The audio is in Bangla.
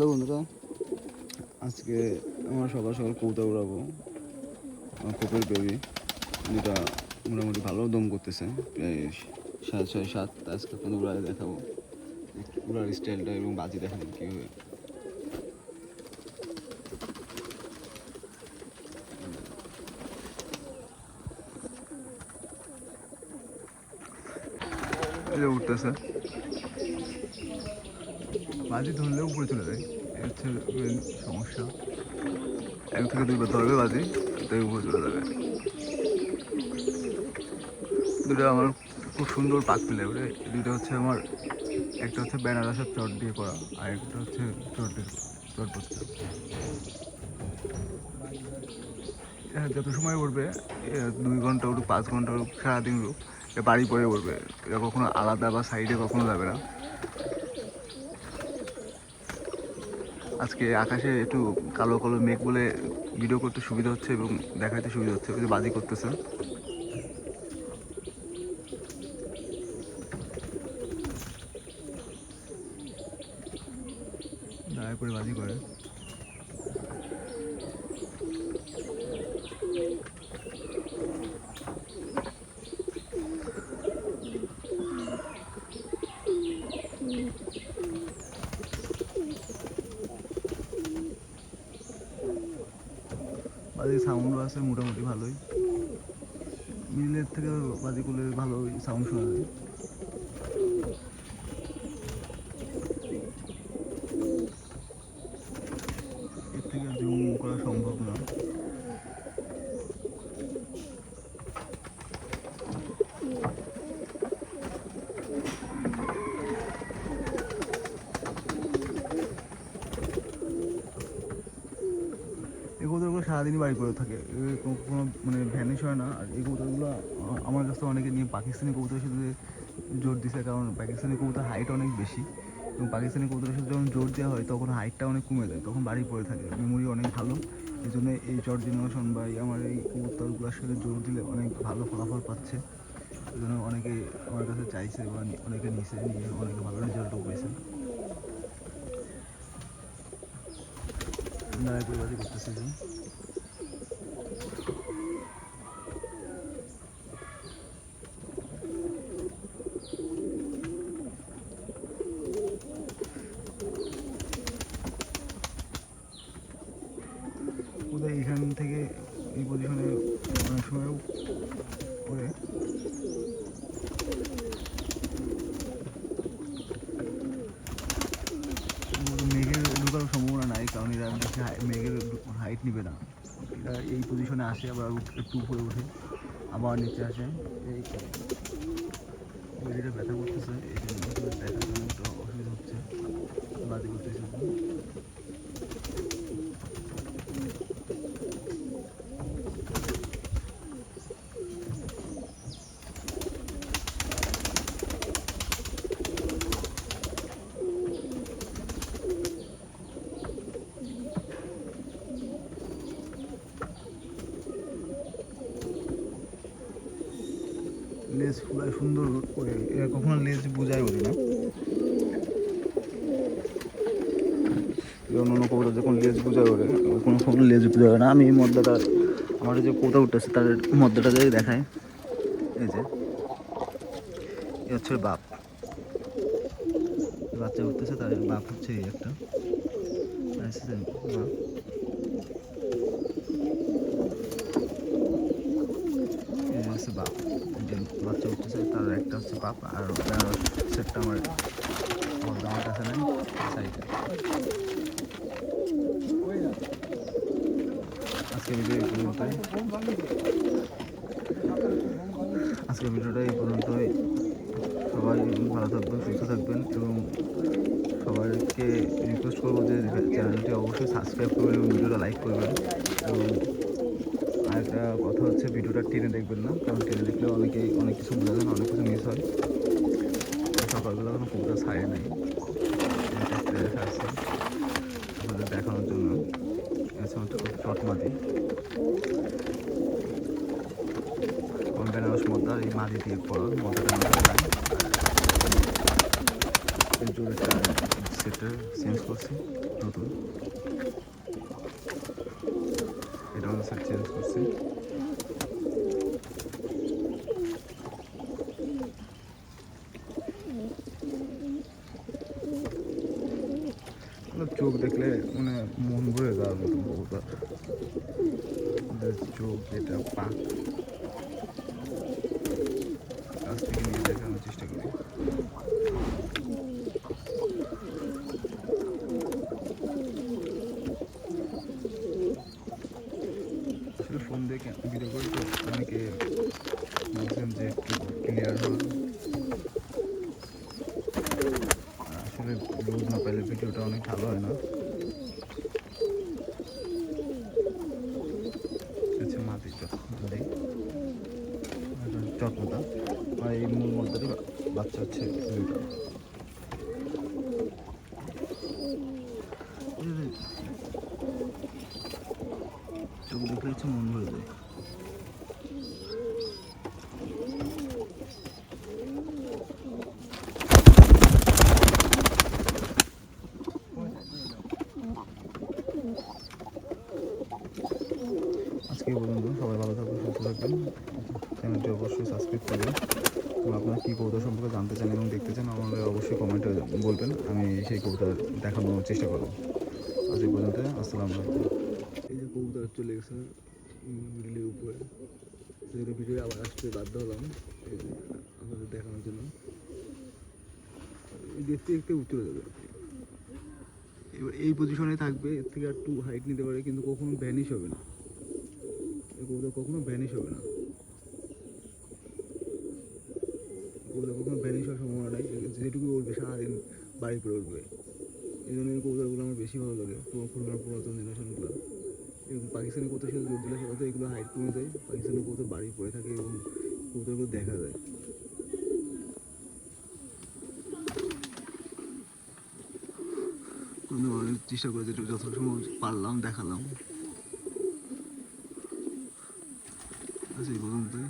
হ্যালো বন্ধুরা, আজকে আমরা সকাল সকাল কৌতা উড়াবো। কোপের বেবি, যেটা মোটামুটি ভালো দম করতেছে। প্রায় সাড়ে ছয়, সাত আজকে কোনো উড়ালে দেখাবো। উড়ার স্টাইলটা এবং বাজি দেখাবো কীভাবে। উঠতেছে। বাজি ধরলে উপরে চলে যায়। হচ্ছে সমস্যা। এক থেকে দুইবার ধরবে বাজি তাই উপরে চলে যাবে। দুটো আমার খুব সুন্দর পাক পেলে ওরে। দুটো হচ্ছে আমার, একটা হচ্ছে বেনারসের চট দিয়ে করা, আর একটা হচ্ছে চট দিয়ে, চট করতে হ্যাঁ যত সময় উঠবে দুই ঘণ্টা উঠুক, পাঁচ ঘণ্টা উঠুক, সারাদিন উঠুক বাড়ি পরে উঠবে এটা কখনো আলাদা বা সাইডে কখনো যাবে না। আজকে আকাশে একটু কালো কালো মেঘ বলে ভিডিও করতে সুবিধা হচ্ছে এবং দেখাতে সুবিধা হচ্ছে। ওই যে বাজি করতেছে। দয়া করে বাজি করে বাজি সাউন্ডও আছে মোটামুটি ভালোই। মিলের থেকে বাজি করলে ভালোই সাউন্ড শোনা যায় এর থেকে জুম করা সম্ভব না এই কবুতরগুলো সারাদিনই বাড়ি করে থাকে। কোনো মানে ভ্যানিশ হয় না। আর এই কবুতরগুলো আমার কাছে অনেকে নিয়ে পাকিস্তানি কবুতরের সাথে জোর দিছে, কারণ পাকিস্তানি কবুতর হাইট অনেক বেশি। এবং পাকিস্তানি কবুতরের সাথে যখন জোর দেওয়া হয়, তখন হাইটটা অনেক কমে যায়। তখন বাড়ি পড়ে থাকে। মেমোরি অনেক ভালো। এই জন্য এই চট জেনারেশন বা এই আমার এই কবুতরগুলোর সাথে জোর দিলে অনেক ভালো ফলাফল পাচ্ছে। এই জন্য অনেকে আমার কাছে চাইছে বা অনেকে নিছে, নিয়ে অনেকে ভালো রেজাল্টও পেয়েছে দাঁড়ায় বাজি করতেছে ওদের এখান থেকে এই পজিশনে অনেক সময় পরে মেঘের ঢোকার সম্ভাবনা নাই, কারণ এরা বেশি মেঘের হাইট নিবে না। এরা এই পজিশনে আসে, আবার উঠ- একটু উপরে ওঠে, আবার নিচে আসে। এই ব্যথা করতেছে, এই জন্য একটু অসুবিধা হচ্ছে বাদি করতেছে লেজ ফুলায় সুন্দর করে এরা কখনো লেজ বোঝায় বলি না। অন্য কবুতর যখন লেজ বোঝায় ওরে, কোনো কখনো লেজ বোঝাবে না। আমি এই মদ্দাটা, আমার যে কোথা উঠতেছে, তার মদ্দাটা যদি দেখায় এই যে, এ হচ্ছে বাপ। বাচ্চা উঠতেছে, তার বাপ হচ্ছে এই একটা। আর হচ্ছে বাপ। যে বাচ্চা উঠতেছে, তার একটা হচ্ছে বাপ আর সেটটা আমার আমার কাছে নাই সাইডে আজকে ভিডিও এই পর্যন্তই। আজকে ভিডিওটা এই পর্যন্তই। সবাই ভালো থাকবেন, সুস্থ থাকবেন এবং সবাইকে রিকোয়েস্ট করব যে চ্যানেলটি অবশ্যই সাবস্ক্রাইব করবেন এবং ভিডিওটা লাইক করবেন। এবং আরেকটা কথা হচ্ছে ভিডিওটা টেনে দেখবেন না, কারণ টেনে দেখলে অনেকেই অনেক কিছু বোঝা যায় অনেক কিছু মিস হয়। সকালবেলা কোনো কবিতা ছাড়ে নাই। আপনাদের দেখানোর জন্য চট মাদি। বেনারস মদ্দা, এই মাদি দিয়ে পড়া মদ্দাটা জোরে সেটা চেঞ্জ করছি, নতুন। সেট চেঞ্জ করছি চোখ দেখলে মানে মন ভরে যাওয়ার মতো চোখ এটা পা কাছ থেকে নিয়ে দেখানোর চেষ্টা করি আসলে ফোন দেখে ভিডিও করি তো অনেকে বলছেন যে একটু ক্লিয়ার হয় আসলে রোদ না পেলে ভিডিওটা অনেক ভালো হয় না। আচ্ছা মাটি যদি আর এই মূল মধ্যে বাচ্চা হচ্ছে দুইটা। চোখ দেখলে হচ্ছে মন ভরে যায়। আজকে পর্যন্ত, সবাই ভালো থাকবেন, সুস্থ থাকবেন। চ্যানেলটি অবশ্যই সাবস্ক্রাইব করবেন এবং আপনারা কী কবিতা সম্পর্কে জানতে চান এবং দেখতে চান, আমাদের অবশ্যই কমেন্টে বলবেন। আমি সেই কবিতা দেখানোর চেষ্টা করব। আজ পর্যন্ত, আসসালামু আলাইকুম। এই যে কবুতর চলে গেছে মিডিলের উপরে। সেটা ভিডিও আবার আসতে বাধ্য হলাম, এই যে দেখানোর জন্য। দেখতে দেখতে উত্তরে যাবে। এবার এই পজিশনে থাকবে, এর থেকে আর একটু হাইট নিতে পারে, কিন্তু কখনো ভ্যানিশ হবে না। এই কবুতর কখনো ভ্যানিশ হবে না। কবুতর কখনো ভ্যানিশ হওয়ার সম্ভাবনা নাই, যেটুকু উঠবে সারাদিন বাড়ি পরে উঠবে। এই জন্য এই কবুতরগুলো আমার বেশি ভালো লাগে। খুলনার পুরাতন জেনারেশনগুলো। এবং পাকিস্তানি কবুতর সাথে যোগ দিলে সাথে এগুলো হাইট কমে যায়। পাকিস্তানি কবুতর বাড়ি পড়ে থাকে এবং কবুতরগুলো দেখা যায়। চেষ্টা করে যেটুকু যত সময় পারলাম, দেখালাম। আচ্ছা এই পর্যন্তই।